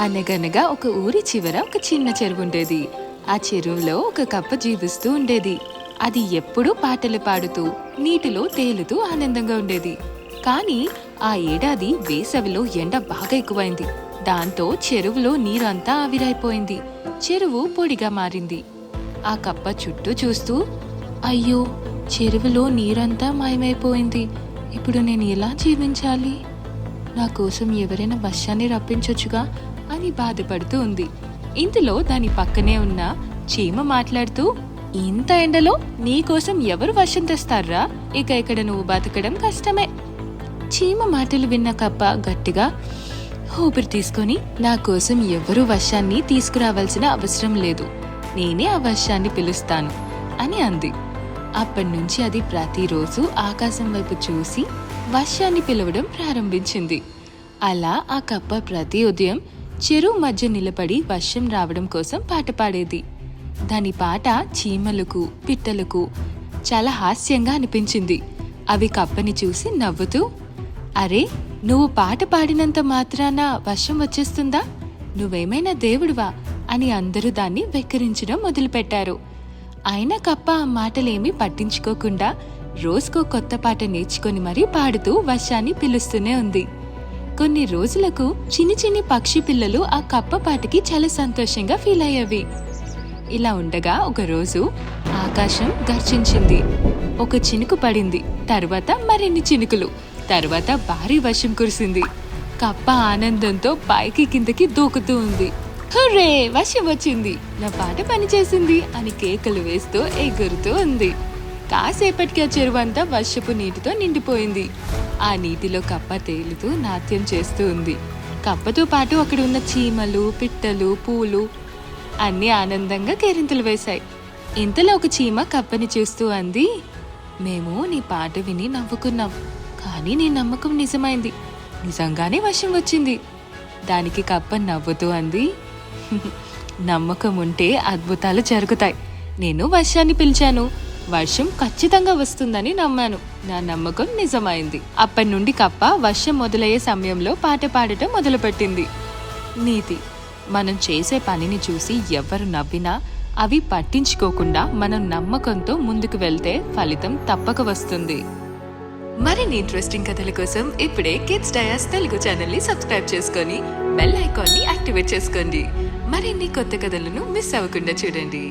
అనగనగా ఒక ఊరి చివర ఒక చిన్న చెరువు ఉండేది. ఆ చెరువులో ఒక కప్ప జీవిస్తూ ఉండేది. అది ఎప్పుడూ పాటలు పాడుతూ నీటిలో తేలుతూ ఆనందంగా ఉండేది. కానీ ఆ ఏడాది వేసవిలో ఎండ బాగా ఎక్కువైంది. దాంతో చెరువులో నీరంతా ఆవిరైపోయింది. చెరువు పొడిగా మారింది. ఆ కప్ప చుట్టూ చూస్తూ అయ్యో చెరువులో నీరంతా మాయమైపోయింది. ఇప్పుడు నేను ఎలా జీవించాలి? నా కోసం ఎవరైనా వర్షాన్ని రప్పించొచ్చుగా అని బాధపడుతూ ఉంది. ఇంతలో దాని పక్కనే ఉన్న చీమ మాట్లాడుతూ ఇంత ఎండలో నీ కోసం ఎవరు వర్షం తెస్తారా? ఇక ఇక్కడ నువ్వు బతకడం కష్టమే. చీమ మాటలు విన్న కప్ప గట్టిగా ఊపిరి తీసుకొని నా కోసం ఎవరు వర్షాన్ని తీసుకురావాల్సిన అవసరం లేదు. నేనే ఆ వర్షాన్ని పిలుస్తాను అని అంది. అప్పటి నుంచి అది ప్రతిరోజు ఆకాశం వైపు చూసి వర్షాన్ని పిలవడం ప్రారంభించింది. అలా ఆ కప్ప ప్రతి ఉదయం చెరువు మధ్య నిలబడి వర్షం రావడం కోసం పాట పాడేది. దాని పాట చీమలకు పిట్టలకు చాలా హాస్యంగా అనిపించింది. అవి కప్పని చూసి నవ్వుతూ అరే నువ్వు పాట పాడినంత మాత్రాన వర్షం వచ్చేస్తుందా? నువ్వేమైనా దేవుడివా? అని అందరూ దాన్ని వెక్కిరించడం మొదలుపెట్టారు. అయినా కప్ప ఆ మాటలేమీ పట్టించుకోకుండా రోజుకో కొత్త పాట నేర్చుకొని మరీ పాడుతూ వర్షాన్ని పిలుస్తూనే ఉంది. కొన్ని రోజులకు చిన్ని చిన్ని పక్షి పిల్లలు ఆ కప్ప పాటకి చాలా సంతోషంగా ఫీల్ అయ్యేవి. ఇలా ఉండగా ఒకరోజు ఆకాశం గర్జించింది ఒక చినుకు పడింది. తర్వాత మరిన్ని చినుకులు. తర్వాత భారీ వర్షం కురిసింది. కప్ప ఆనందంతో పైకి కిందకి దూకుతూ ఉంది. హుర్రే వర్షం వచ్చింది. నా పాట పనిచేసింది అని కేకలు వేస్తూ ఎగురుతూ ఉంది. కాసేపటికి ఆ చెరువు అంతా వర్షపు నీటితో నిండిపోయింది. ఆ నీటిలో కప్ప తేలుతూ నాట్యం చేస్తూ ఉంది. కప్పతో పాటు అక్కడ ఉన్న చీమలు పిట్టలు పూలు అన్నీ ఆనందంగా కేరింతలు వేశాయి. ఇంతలో ఒక చీమ కప్పని చూస్తూ అంది మేము నీ పాట విని నవ్వుకున్నాం. కానీ నీ నమ్మకం నిజమైంది. నిజంగానే వర్షం వచ్చింది. దానికి కప్ప నవ్వుతూ అంది నమ్మకం ఉంటే అద్భుతాలు జరుగుతాయి. నేను వర్షాన్ని పిలిచాను. వర్షం ఖచ్చితంగా వస్తుందని నమ్మాను. నా నమ్మకం నిజమైంది. అప్పటి నుండి కప్ప వర్షం మొదలయ్యే సమయంలో పాట పాడటం మొదలుపెట్టింది. నీతి మనం చేసే పనిని చూసి ఎవరు నవ్వినా అవి పట్టించుకోకుండా మనం నమ్మకంతో ముందుకు వెళ్తే ఫలితం తప్పక వస్తుంది. మరిన్ని ఇంట్రెస్టింగ్ కథల కోసం ఇప్పుడే కిడ్స్ డయాస్ తెలుగు ఛానల్ని సబ్స్క్రైబ్ చేసుకొని బెల్ ఐకాన్ని యాక్టివేట్ చేసుకోండి. మరిన్ని కొత్త కథలను మిస్ అవ్వకుండా చూడండి.